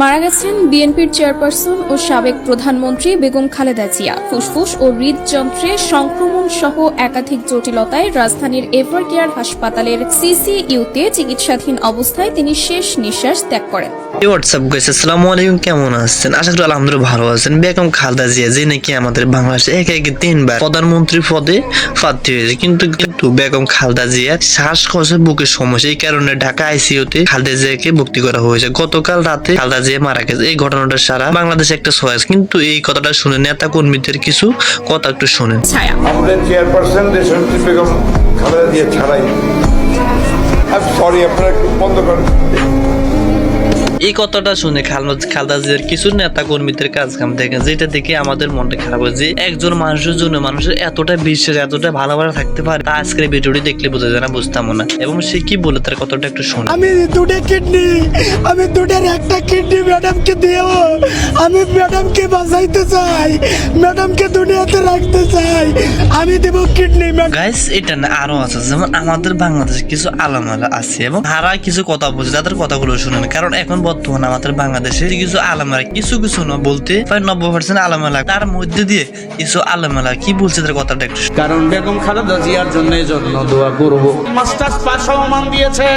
মারা গেছেন বিএনপির চেয়ারপারসন ও সাবেক প্রধানমন্ত্রী বেগম খালেদা জিয়া। ফুসফুস ও হৃদযন্ত্রে সংক্রমণ সহ একাধিক জটিলতায় রাজধানীর এভার কেয়ার হাসপাতালের সিসিইউতে চিকিৎসাধীন অবস্থায় তিনি শেষ নিঃশ্বাস ত্যাগ করেন। হোয়াটসঅ্যাপ গাইস আসসালামু আলাইকুম, কেমন আছেন? আশা করি আলহামদুলিল্লাহ ভালো আছেন। বেগম খালদা জিয়া যে নাকি আমাদের বাংলাদেশে একে একে তিনবার প্রধানমন্ত্রী পদে প্রার্থী হয়েছে, কিন্তু কিন্তু বেগম খালদা জিয়ার শ্বাসকষ্টে বুকের সমস্যা, এই কারণে ঢাকা আইসিইউতে খালদা জিয়াকে ভর্তি করা হয়েছে। গতকাল রাতে খালদা জিয়া মারা গেছে এই ঘটনাটা সারা বাংলাদেশে একটা সহায় কিন্তু এই কথাটা শুনে নেতা কর্মীদের কিছু কথা একটু শুনেন। আমাদের চেয়ারপারসন দেশনেত্রী বেগম খালেদা দিয়ে ছাড়াই। সরি আপনারা একটু বন্ধ করেন। এই কথাটা শুনে খালমা- খালদা জিয়ার কিছু নেতা কর্মীদের কাজ কাম দেখেন যেটা দেখে আমাদের মনটা খারাপ হয় যে একজন মানুষের জন্য মানুষের এতটা বিশ্বাস এতটা ভালোবাসা থাকতে পারে তা আজকের ভিডিওটি দেখলে বোঝা যায় না বুঝতাম না। এবং সে কি বলে তার কথাটা একটু শোনা। আমি দুটো কিডনি আমি দুটার একটা কিডনি ম্যাডামকে দিও আমি ম্যাডামকে বাঁচাইতে চাই ম্যাডামকে দুনিয়াতে রাখতে চাই। আমি দেব কিডনি গাইস এটা না আরও আছে যেমন আমাদের বাংলাদেশে কিছু আলামালা আছে এবং তারা কিছু কথা বলছে তাদের কথাগুলো শুনেন। কারণ এখন বর্তমানে আমাদের বাংলাদেশে কিছু আলমেলা কিছু কিছু না বলতে প্রায় নব্বই পার্সেন্ট আলামালা তার মধ্যে দিয়ে কিছু আলামালা কি বলছে তার কথাটা একটু। কারণ বেগম খালেদা জিয়ার জন্য জন্য দোয়া করব। মাস্টার্স পাস সম্মান দিয়েছে।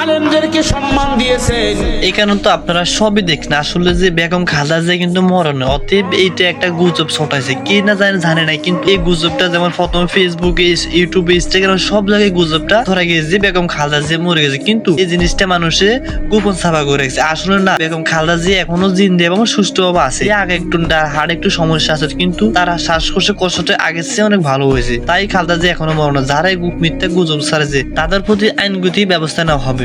আলেমদেরকে সম্মান দিয়েছেন এই কারণ তো আপনারা সবই দেখেন, আসলে যে বেগম জিয়া কিন্তু মরণে, অতএব এইটা একটা গুজব ছটাইছে। কে না জানে জানে না কিন্তু এই গুজবটা যেমন প্রথমে ফেসবুকে ইউটিউবে ইনস্টাগ্রাম সব জায়গায় গুজবটা ধরা যে বেগম খালদা জিয়া মরে গেছে। কিন্তু এই জিনিসটা মানুষে গোপন ছাপা করে রেখেছে। আসলে না, বেগম খালদা জিয়া এখনও জিন্দে এবং সুস্থভাবে আছে। আগে একটু হাড় একটু সমস্যা আছে, কিন্তু তারা শ্বাসকষ্টে কষ্টটা আগের চেয়ে অনেক ভালো হয়েছে। তাই খালদা জিয়া এখনও মরণ, যারাই মিথ্যা গুজব ছাড়ে যে তাদের প্রতি আইনগতি ব্যবস্থা নেওয়া হবে।